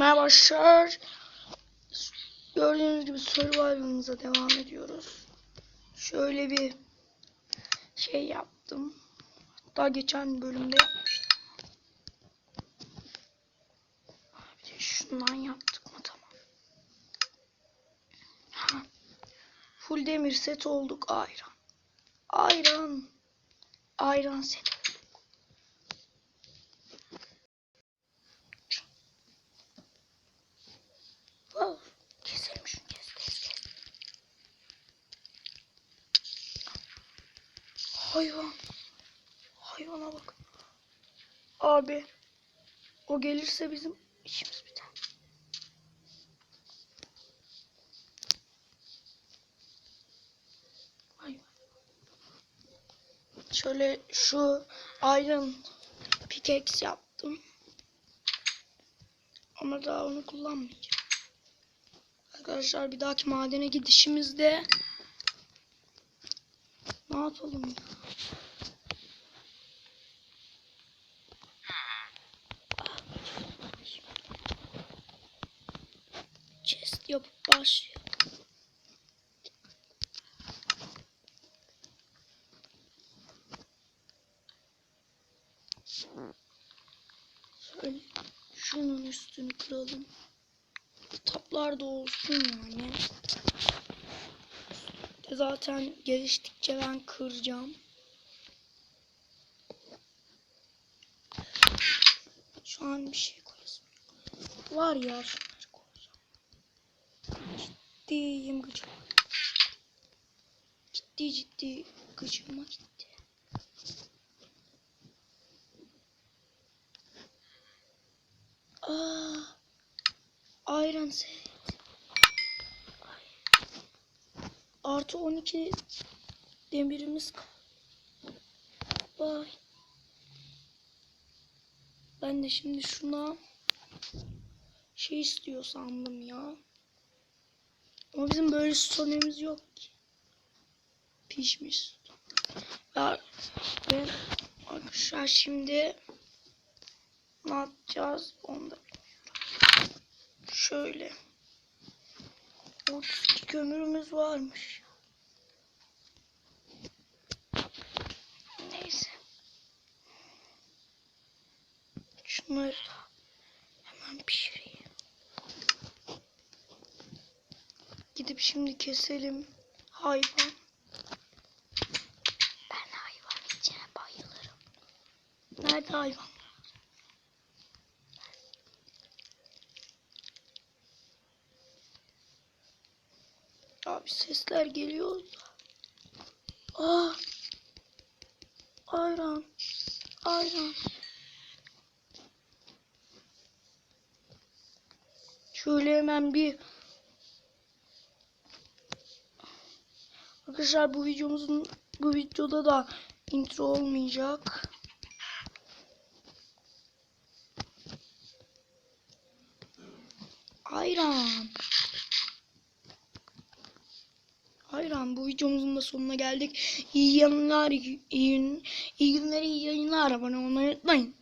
Merhaba arkadaşlar. Gördüğünüz gibi survival'ımıza devam ediyoruz. Şöyle bir şey yaptım. Daha geçen bölümde. Bir de şundan yaptık mı tamam. Ha. Full demir set olduk ayran. Ayran. Ayran set Hayvan. Hayvana bak. Abi. O gelirse bizim işimiz biter. Şöyle şu iron pickaxe yaptım. Ama daha onu kullanmayacağım. Arkadaşlar bir dahaki madene gidişimizde ne yapalım ya? Chest yapıp başlayalım. Şöyle şunun üstünü kıralım. Taplar da olsun yani. Zaten geliştikçe ben kıracağım. Şu an bir şey koyasım. yok. Var ya şunları koyacağım. Ciddiyim gıcık. Ciddi ciddi gıcığıma gitti. Aa, Iron set. Artı 12 demirimiz. Vay. Ben de şimdi şuna şey istiyor sandım ya. Ama bizim böyle stonemiz yok ki. Pişmiş. Ya, ve arkadaşlar şimdi ne yapacağız onu da bilmiyorum. Şöyle. 32 kömürümüz varmış. Neyse. Şunları hemen pişireyim. Gidip şimdi keselim hayvan. Ben hayvan içine bayılırım. Nerede hayvan? Abi sesler geliyor. Aa! Ayran. Ayran. Şöyle hemen bir Arkadaşlar bu videomuzun bu videoda da intro olmayacak. Ayran. Hayran bu videomuzun da sonuna geldik. İyi yayınlar, iyi, iyi günler, iyi yayınlar. Abone olmayı unutmayın.